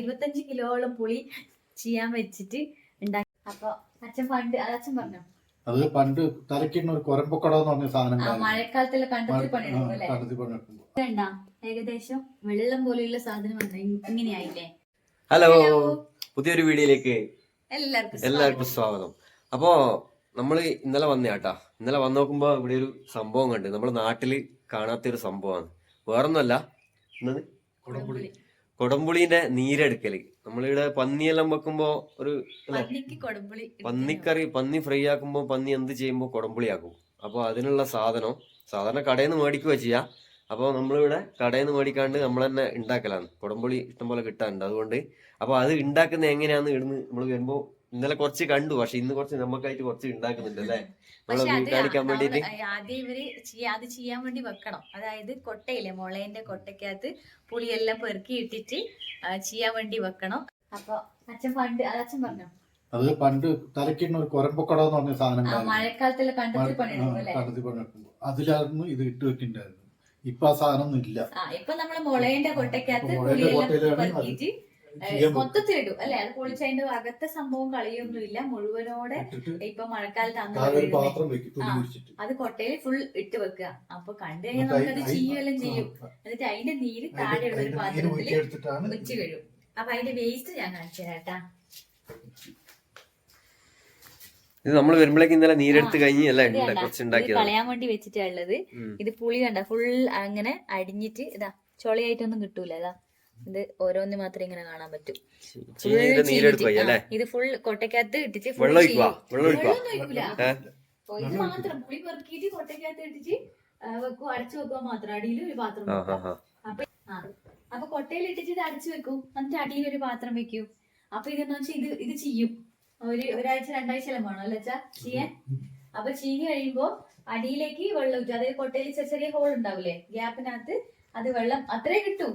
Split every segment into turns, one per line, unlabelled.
ഇരുപത്തഞ്ച് കിലോളം പുളി ചെയ്യാൻ വെച്ചിട്ട് ഉണ്ടാക്കി. അപ്പൊ അച്ഛൻ പണ്ട് അത് അച്ഛൻ പറഞ്ഞു?
അത് പണ്ട് തലക്കിടുന്ന ഒരു കൊരമ്പക്കടം എന്ന് പറഞ്ഞ സാധനം
മഴക്കാലത്തിലെ കണ്ടത്തിൽ പണിയെടുക്കും ഏകദേശം വെള്ളം പോലെയുള്ള സാധനം ഇങ്ങനെയായില്ലേ?
ഹലോ. പുതിയൊരു വീഡിയോയിലേക്ക്
എല്ലാവർക്കും
എല്ലാവർക്കും സ്വാഗതം. അപ്പോ നമ്മൾ ഇന്നലെ വന്നേട്ടാ ഇന്നലെ വന്ന് നോക്കുമ്പോ ഇവിടെ ഒരു സംഭവം കണ്ട്. നമ്മുടെ നാട്ടിൽ കാണാത്ത ഒരു സംഭവമാണ്. വേറൊന്നുമല്ല. എന്നത്
കുടംപുളി.
കൊടംപുളീന്റെ നീരെടുക്കൽ. നമ്മളിവിടെ പന്നിയെല്ലാം വെക്കുമ്പോ ഒരു പന്നിക്കറി പന്നി ഫ്രൈ ആക്കുമ്പോ പന്നി എന്ത് ചെയ്യുമ്പോ കൊടംപുളി ആക്കും അപ്പൊ അതിനുള്ള സാധനം സാധാരണ കടയിൽ നിന്ന് മേടിക്കുക ചെയ്യാ. അപ്പോൾ നമ്മളിവിടെ കടയിൽ നിന്ന് മേടിക്കാണ്ട് നമ്മൾ തന്നെ ഉണ്ടാക്കലാണ് കൊടംപുളി ഇഷ്ടംപോലെ കിട്ടാനുണ്ട് അതുകൊണ്ട്. അപ്പോൾ അത് ഉണ്ടാക്കുന്നത് എങ്ങനെയാന്ന് ഇടുന്ന് നമ്മൾ വരുമ്പോ ഇന്നലെ കുറച്ച് കണ്ടു. പക്ഷെ ഇന്ന് കുറച്ച് നമുക്കായിട്ട് കുറച്ച് ഉണ്ടാക്കുന്നുണ്ട് അല്ലേ? നമ്മളെ കാണിക്കാൻ
ആദ്യം ഇവർ അത് ചെയ്യാൻ വേണ്ടി വെക്കണം. അതായത് കൊട്ടയില്ലേ മുളേന്റെ കൊട്ടയ്ക്കകത്ത് പുളിയെല്ലാം പെറുക്കി ഇട്ടിട്ട് ചെയ്യാൻ വേണ്ടി വെക്കണം. അപ്പൊ അച്ഛൻ പണ്ട് അത് അച്ഛൻ പറഞ്ഞു?
അത് പണ്ട് തലക്കിടുന്ന ഒരു കൊരമ്പക്കട എന്ന് പറഞ്ഞ സാധനം
ആ
ഉണ്ടായിരുന്നു.
മഴക്കാലത്തുള്ള കണ്ടത്തിൽ പണിയെടുക്കും
അതിലായിരുന്നു ഇത് ഇട്ട് വെക്കിണ്ടായിരുന്നു ഇപ്പൊ ആ സാധനം ഒന്നും ഇല്ല.
ആ ഇപ്പൊ നമ്മൾ മുളേന്റെ കൊട്ടയ്ക്കകത്ത്
കൊട്ടയിലാണ്
മൊത്തത്തിൽ അല്ലെ? അത് പൊളിച്ചതിന്റെ അകത്തെ സംഭവം കളിയൊന്നുമില്ല. മുഴുവനോടെ ഇപ്പൊ മഴക്കാലത്ത്
തുണി
അത് കൊട്ടയിൽ ഫുൾ ഇട്ട് വെക്കുക. അപ്പൊ കണ്ടു കഴിഞ്ഞാൽ നമുക്കത് ചെയ്യുമെല്ലാം ചെയ്യും. എന്നിട്ട് അതിന്റെ നീര് താഴെയുള്ള ഒരു
പാത്രത്തിൽ
വെച്ച് കഴിയും അപ്പൊ അതിന്റെ വേസ്റ്റ് ഞാൻ കാണിച്ചു തരാട്ടാ
ഇത് നമ്മൾ വരുമ്പോഴേക്ക് ഇന്നലെ നീരെടുത്ത് കഴിഞ്ഞ് അല്ലേ
കളയാൻ വേണ്ടി വെച്ചിട്ടാ
ഉള്ളത്.
ഇത് പുളി കണ്ട ഫുൾ അങ്ങനെ അടിഞ്ഞിട്ട് ഇതാ ചൊളിയായിട്ടൊന്നും കിട്ടൂല ഇതാ. ഇത് ഓരോന്ന് മാത്രമേ ഇങ്ങനെ കാണാൻ പറ്റൂ. ഇത് ഫുൾ
കൊട്ടക്കകത്ത്?
ഓ, ഇത് മാത്രം പുളി പെറുക്കിയിട്ട് വെക്കും. അടച്ചു വെക്കുക മാത്രം. അടിയിൽ ഒരു പാത്രം അപ്പൊ ആ. അപ്പൊ കൊട്ടയിൽ ഇട്ടിട്ട് ഇത് അടച്ചു വെക്കും. എന്നിട്ട് അടിയിൽ ഒരു പാത്രം വെക്കും. അപ്പൊ ഇതെന്ന് വെച്ചാൽ ഇത് ഇത് ചെയ്യും ഒരു ഒരാഴ്ച രണ്ടാഴ്ച എല്ലാം വേണം അല്ലേ വെച്ചാ ചെയ്യാൻ അപ്പൊ ചീനി കഴിയുമ്പോ അടിയിലേക്ക് വെള്ളം ഊറ്റും അതായത് കൊട്ടയിൽ ചെറിയ ചെറിയ ഹോൾ ഉണ്ടാവില്ലേ? ഗ്യാപ്പിനകത്ത് അത് വെള്ളം അത്രേ കിട്ടും.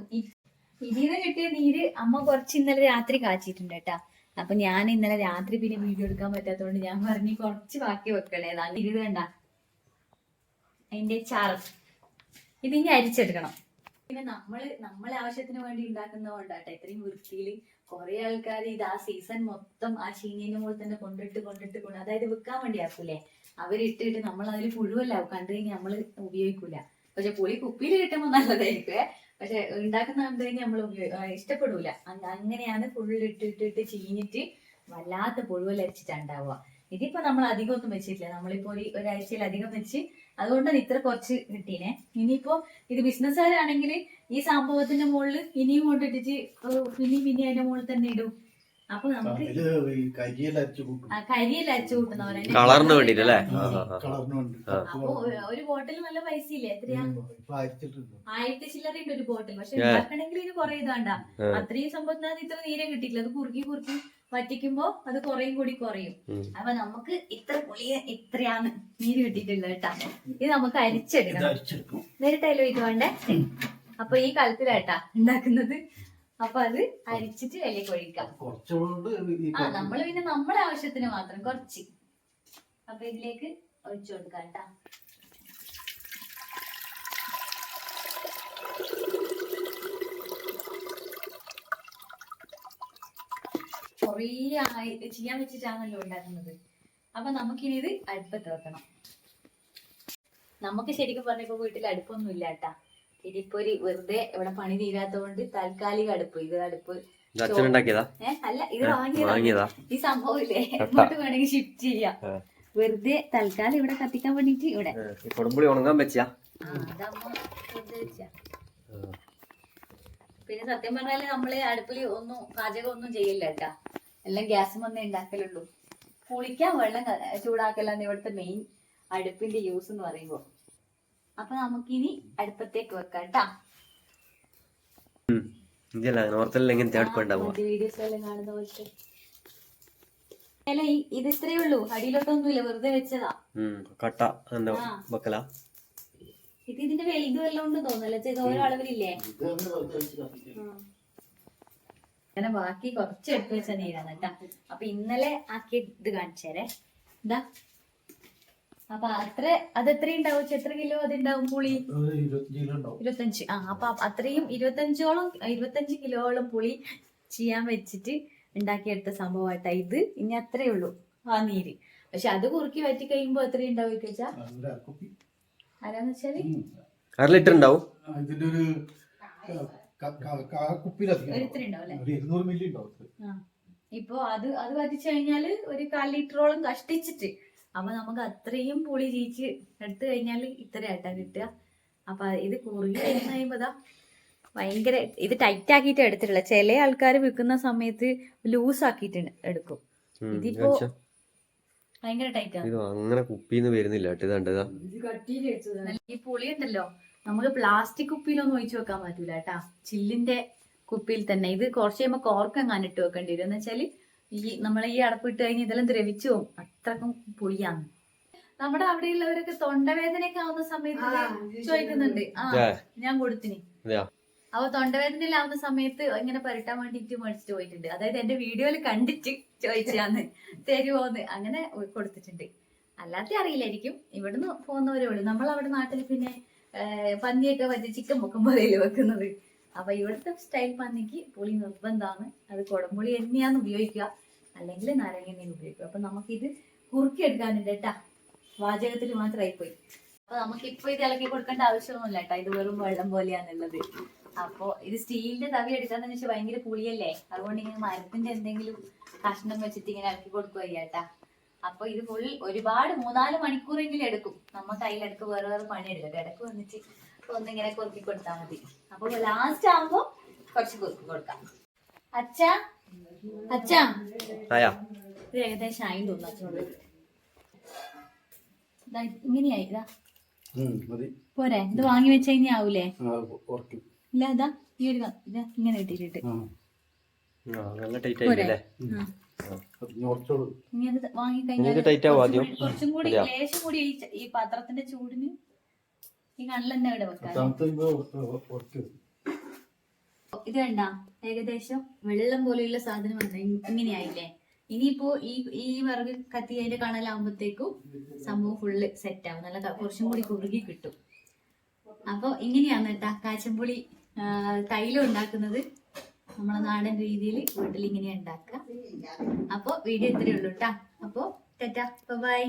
ഇതിന്ന് കിട്ടിയ നീര് അമ്മ കുറച്ച് ഇന്നലെ രാത്രി കാച്ചിട്ടുണ്ട് കേട്ടാ. അപ്പൊ ഞാൻ ഇന്നലെ രാത്രി പിന്നെ വീഡിയോ എടുക്കാൻ പറ്റാത്തതുകൊണ്ട് ഞാൻ പറഞ്ഞു കുറച്ച് ബാക്കി വെക്കണേ. ഇരുത് കണ്ട. അതിന്റെ ചാറ്. ഇതിങ്ങനെ അരിച്ചെടുക്കണം. പിന്നെ നമ്മൾ നമ്മളെ ആവശ്യത്തിന് വേണ്ടി ഉണ്ടാക്കുന്നതുകൊണ്ടാട്ടെ ഇത്രയും വൃത്തിയിൽ കുറെ ആൾക്കാർ ഇത് ആ സീസൺ മൊത്തം ആ ചീനീന്റെ മുകളിൽ തന്നെ കൊണ്ടിട്ട് കൊണ്ടിട്ട് കൊണ്ട് അതായത് വിൽക്കാൻ വേണ്ടി ആക്കൂലേ? അവരിട്ടിട്ട് നമ്മൾ അതിൽ പുഴുവല്ല കണ്ടു കഴിഞ്ഞാൽ നമ്മൾ ഉപയോഗിക്കൂല. പക്ഷെ പുളി കുപ്പിയിൽ കിട്ടുമ്പോൾ നല്ലതായിരിക്കും പക്ഷെ ഉണ്ടാക്കുന്ന കഴിഞ്ഞാൽ നമ്മൾ ഇഷ്ടപ്പെടൂല. അങ് അങ്ങനെയാണ് ഫുള്ള് ഇട്ടിട്ടിട്ട് ചീഞ്ഞിട്ട് വല്ലാത്ത പുഴുവലരിച്ചിട്ടാണ് ഉണ്ടാവുക. ഇതിപ്പോ നമ്മൾ അധികം ഒന്നും വെച്ചിട്ടില്ല. നമ്മളിപ്പോ ഒരു ഒരാഴ്ചയിൽ അധികം വെച്ച് അതുകൊണ്ടാണ് ഇത്ര കുറച്ച് കിട്ടീനെ. ഇനിയിപ്പോ ഇത് ബിസിനസ്സുകാരാണെങ്കിൽ ഈ സംഭവത്തിന്റെ മുകളിൽ ഇനിയും കൊണ്ടിട്ടിട്ട് പിന്നെ അതിന്റെ മുകളിൽ തന്നെ ഇടും. അപ്പൊ നമുക്ക്
അരച്ചു
കൂട്ടുന്നവരെ
കളറിന്
ആ.
അപ്പൊ ഒരു- ബോട്ടിൽ നല്ല പൈസ ഇല്ലേ? എത്രയാ?
ഇപ്പൊ അയച്ചിട്ടുണ്ട്
ആയിരത്തി ചില്ലറയുണ്ട് ഒരു ബോട്ടിൽ പക്ഷെ
ഏ.
ഉണ്ടാക്കണമെങ്കിൽ ഇത് കുറെ ഇതാണ്ട.
ഏ.
അത്രയും സംഭവത്തിനകത്ത് ഇത്ര നീരെ കിട്ടിയില്ല അത് കുറുക്കി കുറുക്കി വറ്റിക്കുമ്പോ അത് കുറയും കൂടി കുറയും. അപ്പൊ നമുക്ക് ഇത്ര പുളിയ ഇത്രയാണ് നീര് കിട്ടിയിട്ടുള്ളത് കേട്ടാ. ഇത് നമുക്ക്
അരിച്ചെടുക്കാം
അരിച്ചെടുക്കണം.
അരിച്ചെടുക്കും
നേരിട്ടല്ലോ ഇത് വേണ്ടേ അപ്പൊ ഈ കാലത്തിലാട്ടാ ഉണ്ടാക്കുന്നത്. അപ്പൊ അത് അരിച്ചിട്ട്
വലിയ കൊഴിക്കാം
ആ നമ്മൾ പിന്നെ നമ്മുടെ ആവശ്യത്തിന് മാത്രം കുറച്ച്. അപ്പൊ ഇതിലേക്ക് ഒഴിച്ചു കൊടുക്കാം കേട്ടാ. കൊറേ ആയി ചെയ്യാൻ വെച്ചിട്ടാണല്ലോ ഉണ്ടാക്കുന്നത്. അപ്പൊ നമുക്കിനി ഇത് അടുപ്പത്ത് വെക്കണം. നമുക്ക് ശരിക്കും പറഞ്ഞപ്പോ വീട്ടിൽ അടുപ്പൊന്നും ഇല്ല കേട്ടാ. ഇതിപ്പോ ഒരു വെറുതെ ഇവിടെ പണി തീരാത്തോണ്ട് താൽക്കാലിക അടുപ്പ് ഇത് അടുപ്പ്
ഉണ്ടാക്കിയതാ?
അല്ല ഇത് വാങ്ങിയതാ. ഈ സംഭവം ഇല്ലേ
കേട്ടാ.
എങ്ങോട്ട് വേണമെങ്കിൽ ഷിഫ്റ്റ് ചെയ്യാം. വെറുതെ തൽക്കാലം ഇവിടെ കത്തിക്കാൻ വേണ്ടിട്ട് ഇവിടെ.
കൊടുമ്പുളി ഉണങ്ങാൻ വെച്ചാ.
പിന്നെ സത്യം പറഞ്ഞാൽ നമ്മൾ അടുപ്പിൽ ഒന്നും പാചകം ഒന്നും ചെയ്യില്ല കേട്ടാ. എല്ലാം ഗ്യാസ് വന്നേ ഉണ്ടാക്കലുള്ളൂ. കുളിക്കാൻ വെള്ളം ചൂടാക്കലാന്ന് ചൂടാക്കലാണ് ഇവിടുത്തെ മെയിൻ അടുപ്പിന്റെ യൂസ് എന്ന് പറയുമ്പോ. അപ്പൊ നമുക്കിനി അടുപ്പത്തേക്ക് വെക്കാം കേട്ടാ വീഡിയോസ് എല്ലാം കാണുന്ന പോലത്തെ. അല്ല ഇത് ഇത്രേ ഉള്ളൂ. അടിയിലോട്ടൊന്നുമില്ല വെറുതെ വെച്ചതാ.
കട്ട
ഇത് ഇതിന്റെ വലുത് വല്ലതും ഉണ്ട് തോന്നല്ല ഓരോ അളവിലില്ലേ.
അങ്ങനെ
ബാക്കി കുറച്ച് എടുത്ത് വെച്ച നീരാണ് കേട്ടാ അപ്പൊ ഇന്നലെ ആക്കി ഇത് കാണിച്ചേരെ ഇതാ അപ്പൊ അത്ര അത് എത്ര ഉണ്ടാവും എത്ര കിലോ അതുണ്ടാവും പുളി?
ഇരുപത്തഞ്ച്
ആ അപ്പൊ അത്രയും ഇരുപത്തഞ്ചോളം ഇരുപത്തഞ്ച് കിലോളം പുളി ചെയ്യാൻ വെച്ചിട്ട് ഉണ്ടാക്കിയെടുത്ത സംഭവമായിട്ടാ ഇത്. ഇനി അത്രേ ഉള്ളൂ ആ നീര്. പക്ഷെ അത് കുറുക്കി വറ്റി കഴിയുമ്പോ എത്ര ഉണ്ടാവും
ചോദിച്ചാ.
ആരാന്ന്
വെച്ചാൽ.
അര ലിറ്റർ ഉണ്ടാവും.
ഇതിന്റെ ഒരു.
ഇപ്പൊ അത് അത് വറ്റിച്ചു കഴിഞ്ഞാൽ ഒരു കാൽ ലിറ്ററോളം കഷ്ടിച്ചിട്ട് അപ്പൊ നമുക്ക് അത്രയും പുളി ചീച്ച് എടുത്തു കഴിഞ്ഞാൽ ഇത്ര ആയിട്ടാ കിട്ടുക. അപ്പൊ ഇത് കുറുകി കഴിഞ്ഞ് ഭയങ്കര ഇത് ടൈറ്റ് ആക്കിയിട്ട് എടുത്തിട്ടില്ല. ചില ആൾക്കാർ വിൽക്കുന്ന സമയത്ത് ലൂസ് ആക്കിയിട്ട് എടുക്കും. ഇതിപ്പോ. ഭയങ്കര ടൈറ്റ്
ഇത് അങ്ങനെ കുപ്പിന്ന് വരുന്നില്ല
ഈ പുളി ഉണ്ടല്ലോ നമുക്ക് പ്ലാസ്റ്റിക് കുപ്പിയിലൊന്നും ഒഴിച്ചു വെക്കാൻ പറ്റൂല കേട്ടാ. ചില്ലിന്റെ കുപ്പിയിൽ തന്നെ. ഇത് കുറച്ച് കഴിയുമ്പോ കോർക്കെങ്ങാനിട്ട് വെക്കേണ്ടി വരും. എന്ന് വെച്ചാൽ ഈ നമ്മൾ ഈ അടപ്പിട്ട് കഴിഞ്ഞ് ഇതെല്ലാം ദ്രവിച്ചു പോകും. അത്രക്കും പുളിയാണ്. നമ്മുടെ അവിടെയുള്ളവരൊക്കെ തൊണ്ടവേദനയൊക്കെ ആവുന്ന സമയത്ത് ചോദിക്കുന്നുണ്ട്. ആ ഞാൻ കൊടുത്തിനി. അപ്പൊ തൊണ്ടവേദന തൊണ്ടവേദനയിലാവുന്ന സമയത്ത് ഇങ്ങനെ പുരട്ടാൻ വേണ്ടിട്ട് മേടിച്ചിട്ട് പോയിട്ടുണ്ട്. അതായത് എന്റെ വീഡിയോയിൽ കണ്ടിട്ട് ചോദിച്ചാന്ന്. തരുമോന്ന് അങ്ങനെ കൊടുത്തിട്ടുണ്ട്. അല്ലാത്ത അറിയില്ലായിരിക്കും. ഇവിടുന്ന് പോകുന്നവരേ ഉള്ളൂ. നമ്മൾ അവിടെ നാട്ടിൽ പിന്നെ പന്നിയൊക്കെ വെച്ച് ചിക്കൻ പോലെയല്ലേ വെക്കുന്നത്. അപ്പൊ ഇവിടുത്തെ സ്റ്റൈൽ മന്തിക്ക് പുളി നിർബന്ധമാണ്. അത് കുടംപുളി തന്നെയാണ് ഉപയോഗിക്കുക. അല്ലെങ്കിൽ നാരങ്ങ ഉപയോഗിക്കുക. അപ്പൊ നമുക്കിത് കുറുക്കി എടുക്കാനുണ്ട് കേട്ടാ വാചകത്തിൽ മാത്രമായി പോയി അപ്പൊ നമുക്ക് ഇപ്പൊ ഇത് ഇളക്കി കൊടുക്കേണ്ട ആവശ്യമൊന്നുമില്ല കേട്ടോ ഇത് വെറും വെള്ളം പോലെയാണുള്ളത്. അപ്പൊ ഇത് സ്റ്റീലിന്റെ തവി എടുക്കാന്ന് വെച്ചാൽ ഭയങ്കര പുളിയല്ലേ? അതുകൊണ്ട് ഇങ്ങനെ മരത്തിന്റെ എന്തെങ്കിലും കഷ്ണം വെച്ചിട്ട് ഇങ്ങനെ ഇളക്കി കൊടുക്കുക കേട്ടാ അപ്പൊ ഇത് ഫുൾ ഒരുപാട് മൂന്നാൽ മണിക്കൂറെങ്കിലും എടുക്കും. നമ്മ കയ്യിലെടുക്ക് വേറെ വേറെ പണിയെടുക്കട്ടെ ഇടയ്ക്ക് വന്നിട്ട് ഒന്നിങ്ങനെ കുറുക്കി കൊടുത്താൽ മതി. അപ്പൊ ലാസ്റ്റ് ആവുമ്പോ കുറച്ച് കുറുക്കി കൊടുക്കാം. അച്ഛ അച്ഛ. ഇത് ഏകദേശം ആയി തോന്നുന്നു അച്ഛനോട്. ഇങ്ങനെയായി ഇതാ പോരെ ഇത് വാങ്ങി വെച്ച ഇനി ആവൂലേ? ഇല്ല ഇതാ ഈ ഒരു ഇങ്ങനെ ഇട്ടിട്ട് വാങ്ങി
കഴിഞ്ഞാൽ
കുറച്ചും കൂടി? ലേശം കൂടി ഈ പാത്രത്തിന്റെ ചൂടിന് ഈ ഇവിടെ ഇത് കണ്ട? ഏകദേശം വെള്ളം പോലെയുള്ള സാധനം വന്ന ഇങ്ങനെയായില്ലേ? ഇനിയിപ്പോ ഈ ഈ വിറക് കത്തി അതിന്റെ കണലാകുമ്പോഴത്തേക്കും സംഭവം ഫുള്ള് സെറ്റ് ആവും. നല്ല കുറച്ചും കൂടി കുറുകി കിട്ടും. അപ്പൊ ഇങ്ങനെയാണ് കേട്ടാ കാച്ചമ്പുളി തൈലം ഉണ്ടാക്കുന്നത്. നമ്മളെ നാടൻ രീതിയിൽ വീട്ടിൽ ഇങ്ങനെ ഉണ്ടാക്കാം അപ്പൊ വീഡിയോ ഇത്രയേ ഉള്ളൂ കേട്ടാ അപ്പോൾ ടാറ്റാ. ബൈ